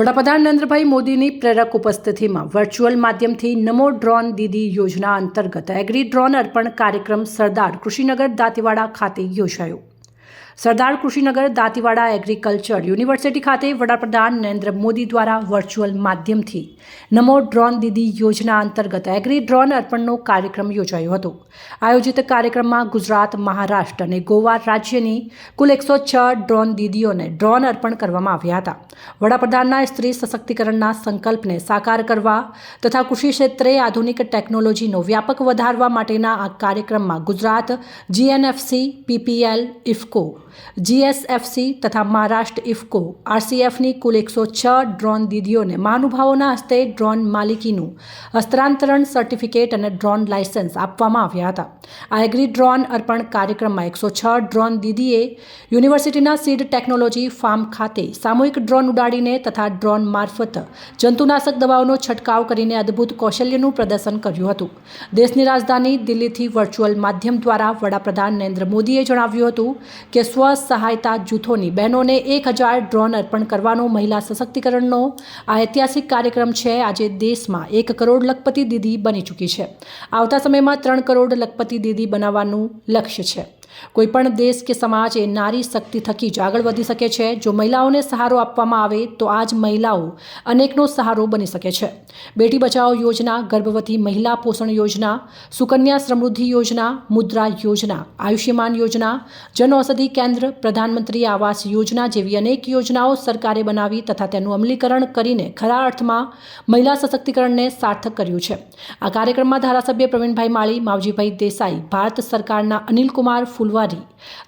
વડાપ્રધાન નરેન્દ્રભાઈ મોદીની પ્રેરક ઉપસ્થિતિમાં વર્ચ્યુઅલ માધ્યમથી નમો ડ્રોન દીદી યોજના અંતર્ગત એગ્રી ડ્રોન અર્પણ કાર્યક્રમ સરદાર કૃષિનગર દાંતીવાડા ખાતે યોજાયો. સરદાર કૃષિનગર દાંતીવાડા એગ્રીકલ્ચર યુનિવર્સિટી ખાતે વડાપ્રધાન નરેન્દ્ર મોદી દ્વારા વર્ચ્યુઅલ માધ્યમથી નમો ડ્રોન દીદી યોજના અંતર્ગત એગ્રી ડ્રોન અર્પણનો કાર્યક્રમ યોજાયો હતો. આયોજિત કાર્યક્રમમાં ગુજરાત, મહારાષ્ટ્ર અને ગોવા રાજ્યની કુલ એકસો છ ડ્રોન દીદીઓને ડ્રોન અર્પણ કરવામાં આવ્યા હતા. વડાપ્રધાનના સ્ત્રી સશક્તિકરણના સંકલ્પને સાકાર કરવા તથા કૃષિ ક્ષેત્રે આધુનિક ટેકનોલોજીનો વ્યાપક વધારવા માટેના આ કાર્યક્રમમાં Gujarat, GNFC, PPL, IFFCO GSFC તથા મહારાષ્ટ્ર ઇફકો. આરસીએફની કુલ એકસો છ ડ્રોન દીદીઓને મહાનુભાવોના હસ્તે ડ્રોન માલિકીનું હસ્તાંતરણ સર્ટિફિકેટ અને ડ્રોન લાયસન્સ આપવામાં આવ્યા હતા. આ એગ્રી ડ્રોન અર્પણ કાર્યક્રમમાં એકસો છ ડ્રોન દીદીએ યુનિવર્સિટીના સીડ ટેકનોલોજી ફાર્મ ખાતે સામૂહિક ડ્રોન ઉડાડીને તથા ડ્રોન મારફત જંતુનાશક દવાઓનો છંટકાવ કરીને અદ્ભુત કૌશલ્યનું પ્રદર્શન કર્યું હતું. દેશની રાજધાની દિલ્હીથી વર્ચ્યુઅલ માધ્યમ દ્વારા વડાપ્રધાન નરેન્દ્ર મોદીએ જણાવ્યું હતું કે સ્વ સહાયતા જૂથોની બહેનોને એક હજાર ડ્રોન અર્પણ કરવાનો મહિલા સશક્તિકરણનો આ ઐતિહાસિક કાર્યક્રમ છે. આજે દેશમાં એક કરોડ લખપતિ દીદી બની ચૂકી છે. આવતા સમયમાં ત્રણ કરોડ લખપતિ દીદી બનાવવાનું લક્ષ્ય છે. કોઈપણ દેશ કે સમાજ એ નારી શક્તિ થકી જ આગળ વધી શકે છે. જો મહિલાઓને સહારો આપવામાં આવે, તો આ જ મહિલાઓ અનેકનો સહારો બની શકે છે. બેટી બચાવો યોજના, ગર્ભવતી મહિલા પોષણ યોજના, સુકન્યા સમૃદ્ધિ યોજના, મુદ્રા યોજના, આયુષ્યમાન યોજના, જન ઔષધિ કેન્દ્ર, પ્રધાનમંત્રી આવાસ યોજના જેવી અનેક યોજનાઓ સરકારે બનાવી તથા તેનું અમલીકરણ કરીને ખરા અર્થમાં મહિલા સશક્તિકરણને સાર્થક કર્યું છે. આ કાર્યક્રમમાં ધારાસભ્ય પ્રવીણભાઈ માળી, માવજીભાઈ દેસાઈ, ભારત સરકારના અનિલકુમાર ફુલવારી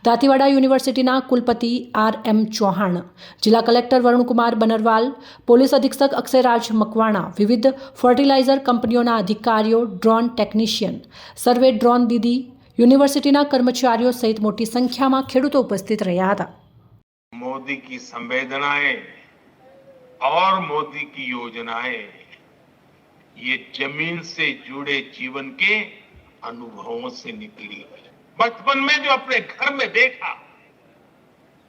દાંતીવાડા યુનિવર્સિટીના કુલપતિ આર એમ ચૌહાણ જિલ્લા કલેક્ટર વરુણકુમાર બનરવાલ પોલીસ અધિક્ષક અક્ષયરાજ મકવાણા વિવિધ ફર્ટિલાઇઝર કંપનીઓના અધિકારીઓ ડ્રોન ટેકનિશિયન સર્વે ડ્રોન દીદી યુનિવર્સિટીના કર્મચારીઓ સહિત મોટી સંખ્યામાં ખેડૂતો ઉપસ્થિત રહ્યા હતા मोदी की संवेदनाएं और मोदी की योजनाएं ये जमीन से जुड़े जीवन के अनुभवों से निकली है बचपन में जो अपने घर में देखा,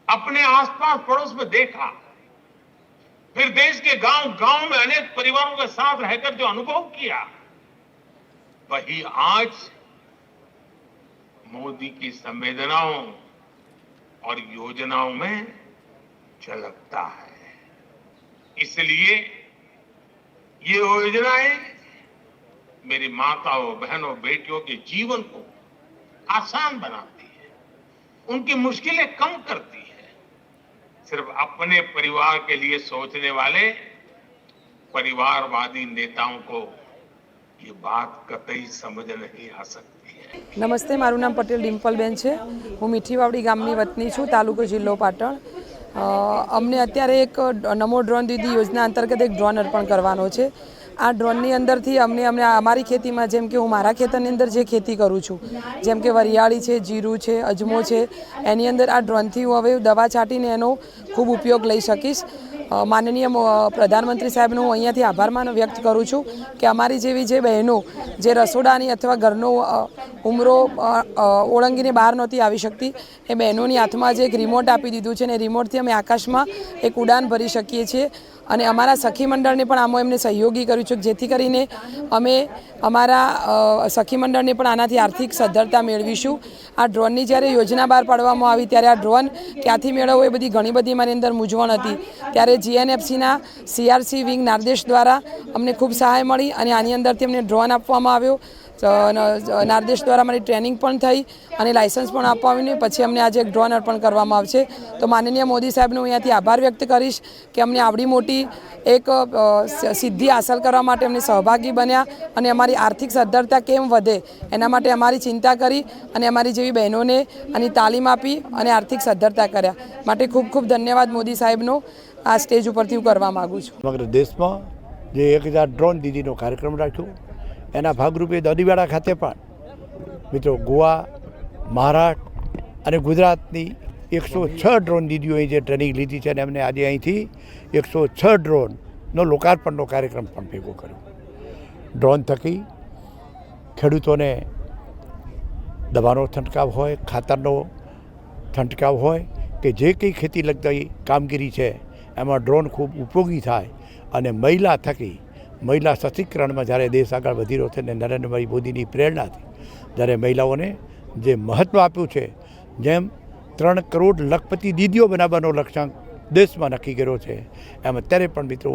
अपने आसपास पड़ोस में देखा, फिर देश के गाँव गाँव में अनेक परिवारों के साथ रहकर जो अनुभव किया, वही आज मोदी की संवेदनाओं और योजनाओं में झलकता है। इसलिए ये योजनाएँ मेरी माताओं, बहनों, बेटियों के जीवन को आसान बनाती है उनकी मुश्किलें कम करती है सिर्फ अपने परिवार के लिए सोचने वाले परिवारवादी नेताओं को ये बात कतई समझ नहीं आ सकती है નમસ્તે મારું નામ પટેલ ડિમ્પલબેન છે હું મીઠીવાવડી ગામની વતની છું તાલુકો જિલ્લો પાટણ અ, અમને અત્યારે એક નમો ડ્રોન દીદી યોજના અંતર્ગત એક ડ્રોન અર્પણ કરવાનો છે આ ડ્રોનની અંદરથી અમને અમને અમારી ખેતીમાં, જેમ કે હું મારા ખેતરની અંદર જે ખેતી કરું છું, જેમ કે વરિયાળી છે, જીરું છે, અજમો છે, એની અંદર આ ડ્રોનથી હું હવે દવા છાંટીને એનો ખૂબ ઉપયોગ લઈ શકીશ. માનનીય પ્રધાનમંત્રી સાહેબનો હું અહીંયાથી આભાર માન વ્યક્ત કરું છું કે અમારી જેવી જે બહેનો, જે રસોડાની અથવા ઘરનો ઉમરો ઓળંગીને બહાર નહોતી આવી શકતી, એ બહેનોની હાથમાં જે એક રિમોટ આપી દીધું છે ને રિમોટથી અમે આકાશમાં એક ઉડાન ભરી શકીએ છીએ. અને અમારા સખી મંડળને પણ આમાં એમને સહયોગી કર્યું છે, જેથી કરીને અમે અમારા સખી મંડળને પણ આનાથી આર્થિક સદ્ધરતા મેળવીશું. આ ડ્રોનની જ્યારે યોજના બહાર પાડવામાં આવી, ત્યારે આ ડ્રોન ક્યાંથી મેળવવો એ બધી ઘણી બધી મારી અંદર મૂંઝવણ હતી. ત્યારે જીએનએફસીના સીઆરસી વિંગ નારદેશ દ્વારા અમને ખૂબ સહાય મળી અને આની અંદરથી અમને ડ્રોન આપવામાં આવ્યો. નારદેશ દ્વારા મારી ટ્રેનિંગ પણ થઈ અને લાયસન્સ પણ આપવામાં આવ્યું પછી અમને આજે એક ડ્રોન અર્પણ કરવામાં આવશે. તો માનનીય મોદી સાહેબનો હું અહીંયાથી આભાર વ્યક્ત કરીશ કે અમને આવડી મોટી એક સિદ્ધિ હાંસલ કરવા માટે અમને સહભાગી બન્યા અને અમારી આર્થિક સદ્ધરતા કેમ વધે એના માટે અમારી ચિંતા કરી અને અમારી જેવી બહેનોને આની તાલીમ આપી અને આર્થિક સદ્ધરતા કર્યા. માટે ખૂબ ખૂબ ધન્યવાદ મોદી સાહેબનો. આ સ્ટેજ ઉપરથી હું કરવા માગું છું. સમગ્ર દેશમાં જે એક હજાર ડ્રોન દીદીનો કાર્યક્રમ રાખ્યો એના ભાગરૂપે દદીવાડા ખાતે પણ મિત્રો ગોવા, મહારાષ્ટ્ર અને ગુજરાતની એકસો છ ડ્રોન દીદીઓએ જે ટ્રેનિંગ લીધી છે અને એમને આજે અહીંથી એકસો છ ડ્રોનનો લોકાર્પણનો કાર્યક્રમ પણ ભેગો કર્યો. ડ્રોન થકી ખેડૂતોને દવાનો છંટકાવ હોય, ખાતરનો છંટકાવ હોય કે જે કંઈ ખેતી લગતી કામગીરી છે, એમાં ડ્રોન ખૂબ ઉપયોગી થાય અને મહિલા થકી મહિલા સશક્તિકરણમાં જ્યારે દેશ આગળ વધી રહ્યો છે ને નરેન્દ્રભાઈ મોદીની પ્રેરણાથી જ્યારે મહિલાઓને જે મહત્ત્વ આપ્યું છે, જેમ ત્રણ કરોડ લખપતિ દીદીઓ બનાવવાનો લક્ષ્યાંક દેશમાં નક્કી કર્યો છે, એમ અત્યારે પણ મિત્રો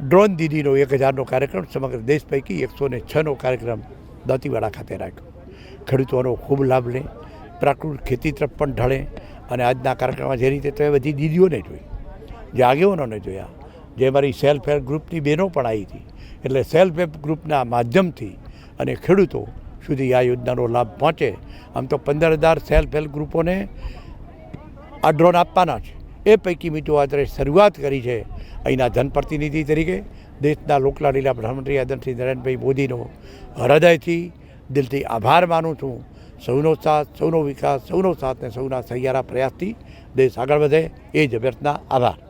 ડ્રોન દીદીનો એક હજારનો કાર્યક્રમ સમગ્ર દેશ પૈકી એકસો ને છનો કાર્યક્રમ દાંતીવાડા ખાતે રાખ્યો. ખેડૂતોનો ખૂબ લાભ લે, પ્રાકૃતિક ખેતી તરફ પણ ઢળે અને આજના કાર્યક્રમમાં જે રીતે તે બધી દીદીઓને જોઈ, જે આગેવાનોને જોયા જે મારી સેલ્ફ હેલ્પ ગ્રુપની બહેનો પણ આવી હતી. એટલે સેલ્ફ હેલ્પ ગ્રુપના માધ્યમથી અને ખેડૂતો સુધી આ યોજનાનો લાભ પહોંચે. આમ તો પંદર હજાર સેલ્ફ હેલ્પ ગ્રુપોને આ ડ્રોન આપવાના છે. એ પૈકી મિત્રો આજે શરૂઆત કરી છે અહીંના જનપ્રતિનિધિ તરીકે દેશના લોકલાડીલા પ્રધાનમંત્રી આદરણશ્રી નરેન્દ્રભાઈ મોદીનો હૃદયથી દિલથી આભાર માનું છું. સૌનો સાથ, સૌનો વિકાસ, સૌનો સાથ ને સૌના સહિયારા પ્રયાસથી દેશ આગળ વધે. એ જ અભ્યર્થના આભાર.